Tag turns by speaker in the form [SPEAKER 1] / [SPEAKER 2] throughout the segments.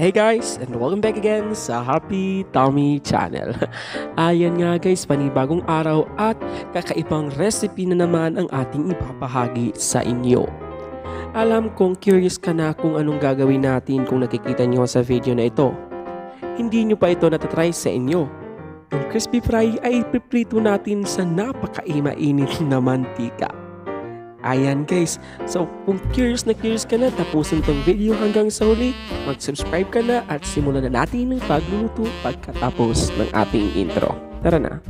[SPEAKER 1] Hey guys, and welcome back again sa Happy Tommy Channel. Ayan nga guys, panibagong araw at kakaibang recipe na naman ang ating ipapahagi sa inyo. Alam kong curious ka na kung anong gagawin natin kung nakikita nyo sa video na ito. Hindi nyo pa ito natatry sa inyo. Ang crispy fry ay ipiprito natin sa napakaima-init na mantika. Ayan guys, so kung curious na curious ka na, tapusin tong video hanggang sa huli, mag-subscribe ka na at simulan na natin ang pagluluto pagkatapos ng ating intro. Tara na!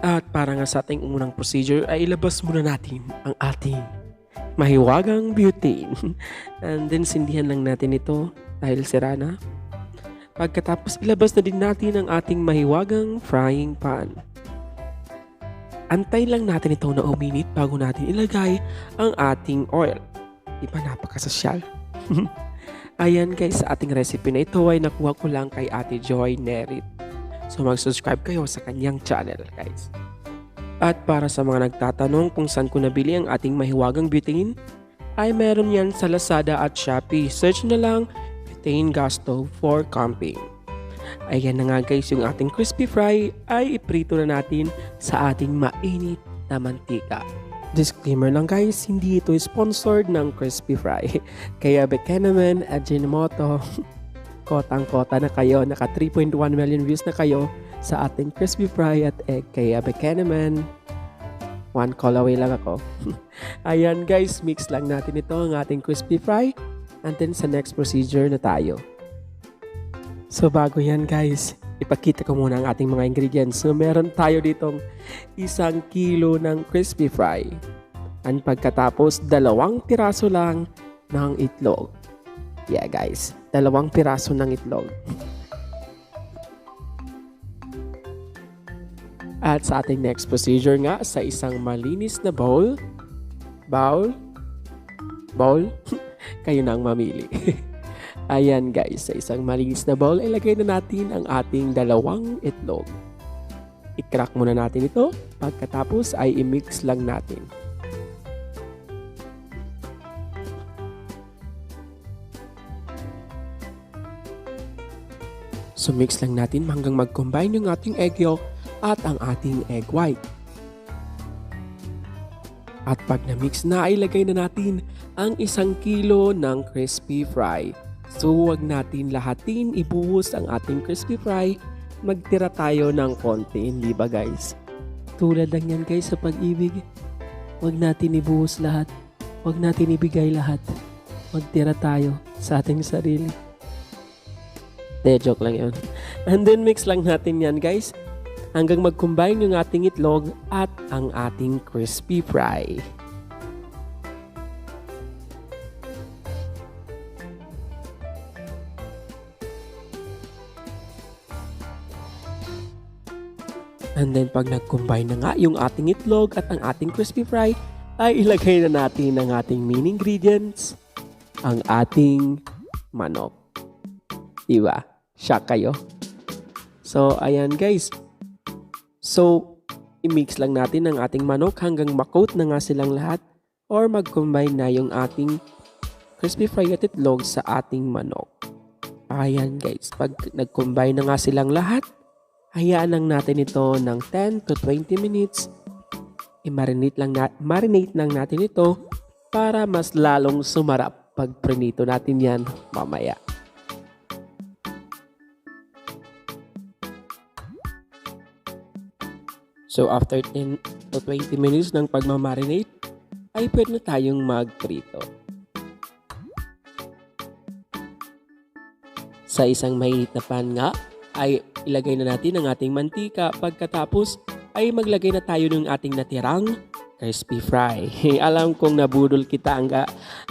[SPEAKER 1] At para nga sa ating unang procedure ay ilabas muna natin ang ating mahiwagang butane. And then sindihan lang natin ito dahil sira na. Pagkatapos ilabas na din natin ang ating mahiwagang frying pan. Antay lang natin ito na uminit bago natin ilagay ang ating oil. Di ba napakasosyal? Ayan guys, sa ating recipe na ito ay nakuha ko lang kay Ate Joy Nerit. So mag-subscribe kayo sa kanyang channel guys. At para sa mga nagtatanong kung saan ko nabili ang ating mahiwagang butane, ay meron yan sa Lazada at Shopee. Search na lang butane gas stove for camping. Ayan na nga guys, yung ating crispy fry ay iprito na natin sa ating mainit na mantika. Disclaimer lang guys, hindi ito sponsored ng crispy fry. Kaya baka naman, Ajinomoto, kotang-kota na kayo, naka 3.1 million views na kayo sa ating crispy fry at egg. Kaya baka naman, one call away lang ako. Ayan guys, mix lang natin ito ang ating crispy fry. And then sa next procedure na tayo. So bago yan guys, ipakita ko muna ang ating mga ingredients. So meron tayo ditong isang kilo ng crispy fry. And pagkatapos, dalawang piraso lang ng itlog. Yeah guys, dalawang piraso ng itlog. At sa ating next procedure nga, sa isang malinis na bowl, bowl, bowl, kayo na ang mamili. Ayan guys, sa isang malinis na bowl, ilagay na natin ang ating dalawang itlog. I-crack muna natin ito, pagkatapos ay i-mix lang natin. So mix lang natin hanggang mag-combine yung ating egg yolk at ang ating egg white. At pag na-mix na, ilagay na natin ang isang kilo ng crispy fry. So huwag natin lahatin ibuhos ang ating crispy fry. Magtira tayo ng konti, hindi ba guys? Tulad lang yan guys sa pag-ibig. Huwag natin ibuhos lahat. Huwag natin ibigay lahat. Magtira tayo sa ating sarili. De, joke lang yun. And then mix lang natin yan guys hanggang mag-combine yung ating itlog at ang ating crispy fry. And then pag nag-combine na nga yung ating itlog at ang ating crispy fry, ay ilagay na natin ang ating main ingredients, ang ating manok. Diba? Shock kayo? So, ayan guys. So, i-mix lang natin ang ating manok hanggang makoat na nga silang lahat or mag-combine na yung ating crispy fry at itlog sa ating manok. Ayan guys, pag nag-combine na nga silang lahat, hayaan lang natin ito ng 10 to 20 minutes. I-marinate lang, na- marinate lang natin ito para mas lalong sumarap pag prinito natin yan mamaya. So after 10 to 20 minutes ng pagmamarinate, ay pwede na tayong magprito. Sa isang mainit na pan nga, ay ilagay na natin ang ating mantika pagkatapos ay maglagay na tayo ng ating natirang crispy fry. Alam kong nabudol kita ang,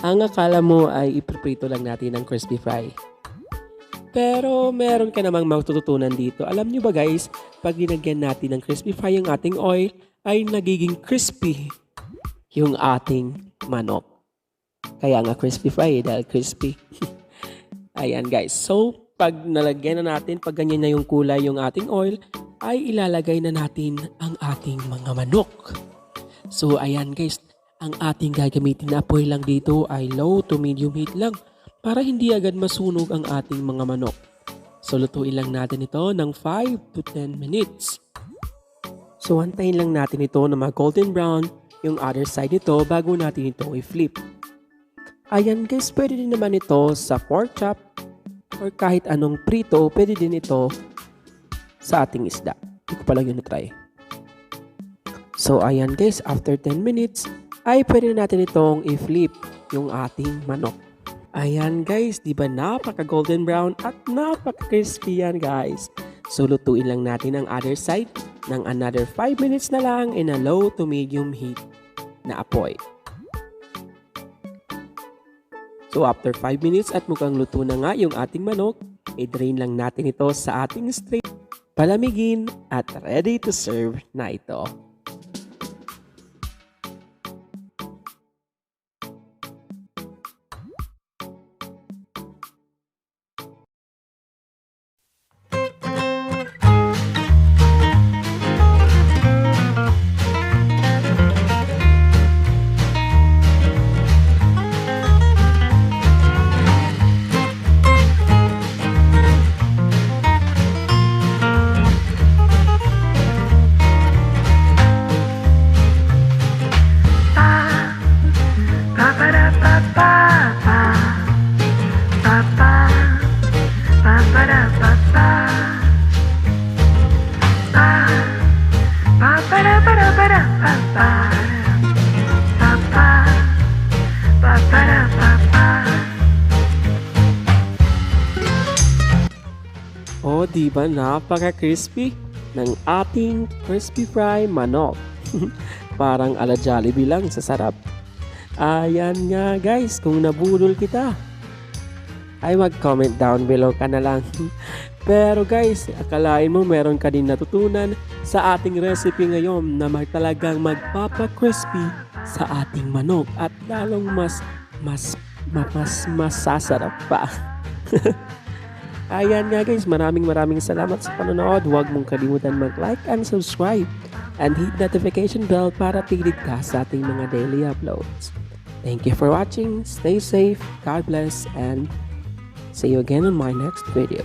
[SPEAKER 1] ang akala mo ay ipiprito lang natin ang crispy fry. Pero meron ka namang matututunan dito. Alam nyo ba guys, pag dinagyan natin ng crispy fry yung ating oil, ay nagiging crispy yung ating manok. Kaya nga crispy fry eh, dahil crispy. Ayan guys. So, pag nalagyan na natin, pag ganyan na yung kulay yung ating oil, ay ilalagay na natin ang ating mga manok. So ayan guys, ang ating gagamitin na apoy lang dito ay low to medium heat lang para hindi agad masunog ang ating mga manok. So lutuin lang natin ito ng 5 to 10 minutes. So antayin lang natin ito na mag golden brown yung other side nito bago natin ito i-flip. Ayan guys, pwede din naman ito sa pork chop or kahit anong prito, pwede din ito sa ating isda. Hindi ko pa lang yun try. So ayan guys, after 10 minutes, ay pwede na natin itong i-flip yung ating manok. Ayan guys, di ba napaka golden brown at napaka crispy yan guys. So lutuin lang natin ang other side ng another 5 minutes na lang in a low to medium heat na apoy. So after 5 minutes at mukhang luto na nga yung ating manok, i-drain lang natin ito sa ating strain, palamigin at ready to serve na ito. O, di ba napaka-crispy ng ating crispy fry manok. Parang ala Jollibee lang sa sarap. Ayan nga guys, kung nabudol kita, ay mag-comment down below ka na lang. Pero guys, akalain mo meron ka din natutunan sa ating recipe ngayon na talagang magpapa-crispy sa ating manok at lalong mas mas mas masasarap pa. Ayan nga guys, maraming maraming salamat sa panonood. Huwag mong kalimutan mag-like and subscribe and hit notification bell para pilit ka sa ating mga daily uploads. Thank you for watching. Stay safe, God bless, and see you again on my next video.